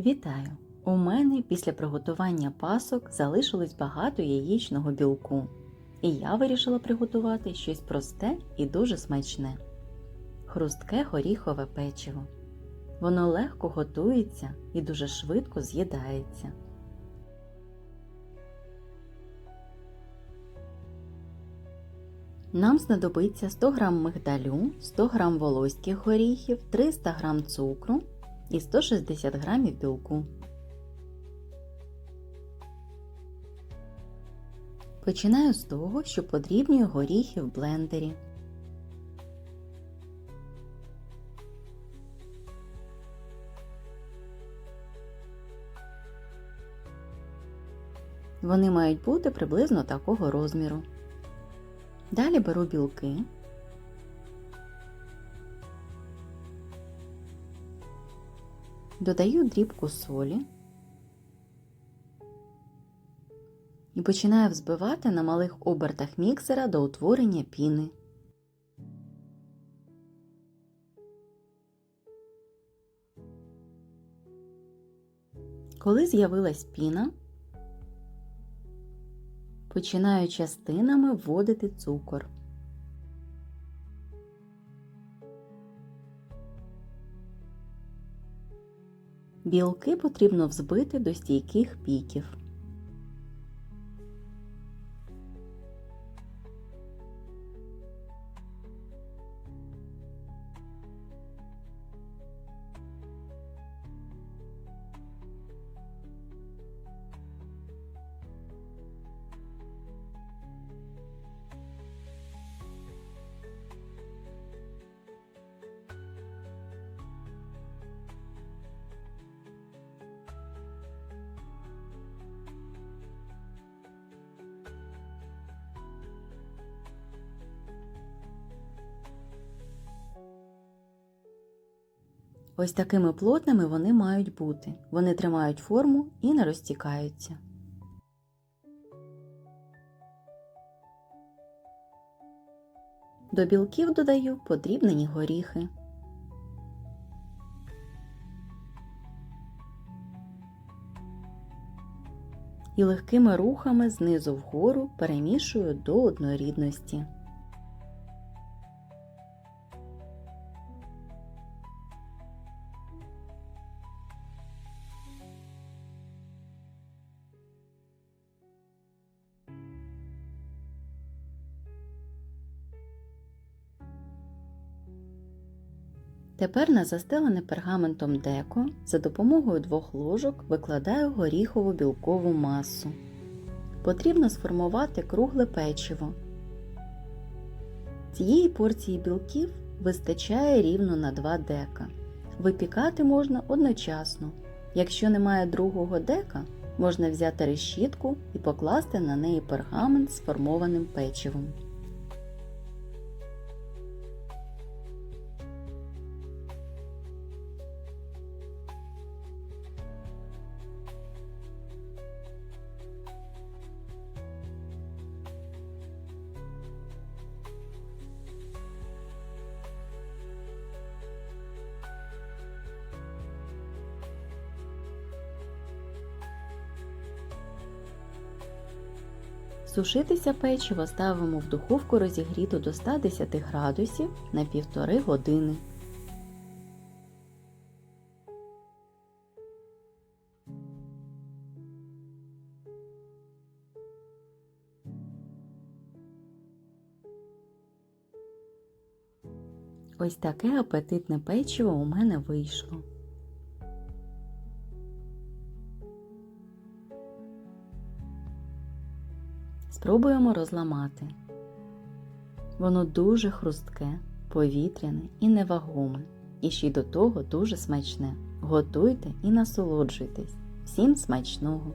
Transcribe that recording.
Вітаю! У мене після приготування пасок залишилось багато яєчного білку, і я вирішила приготувати щось просте і дуже смачне хрустке горіхове печиво. Воно легко готується і дуже швидко з'їдається. Нам знадобиться 100 г мигдалю, 100 г волоських горіхів, 300 г цукру і 160 г білку. Починаю з того, що подрібнюю горіхи в блендері. Вони мають бути приблизно такого розміру. Далі беру білки. Додаю дрібку солі і починаю взбивати на малих обертах міксера до утворення піни. Коли з'явилась піна, починаю частинами вводити цукор. Білки потрібно взбити до стійких піків. Ось такими плотними вони мають бути. Вони тримають форму і не розтікаються. До білків додаю подрібнені горіхи. І легкими рухами знизу вгору перемішую до однорідності. Тепер на застелене пергаментом деко за допомогою двох ложок викладаю горіхову білкову масу. Потрібно сформувати кругле печиво. Цієї порції білків вистачає рівно на 2 дека. Випікати можна одночасно. Якщо немає другого дека, можна взяти решітку і покласти на неї пергамент з сформованим печивом. Сушитися печиво ставимо в духовку розігріту до 110 градусів на півтори години. Ось таке апетитне печиво у мене вийшло. Спробуємо розламати. Воно дуже хрустке, повітряне і невагоме, і ще й до того дуже смачне. Готуйте і насолоджуйтесь. Всім смачного!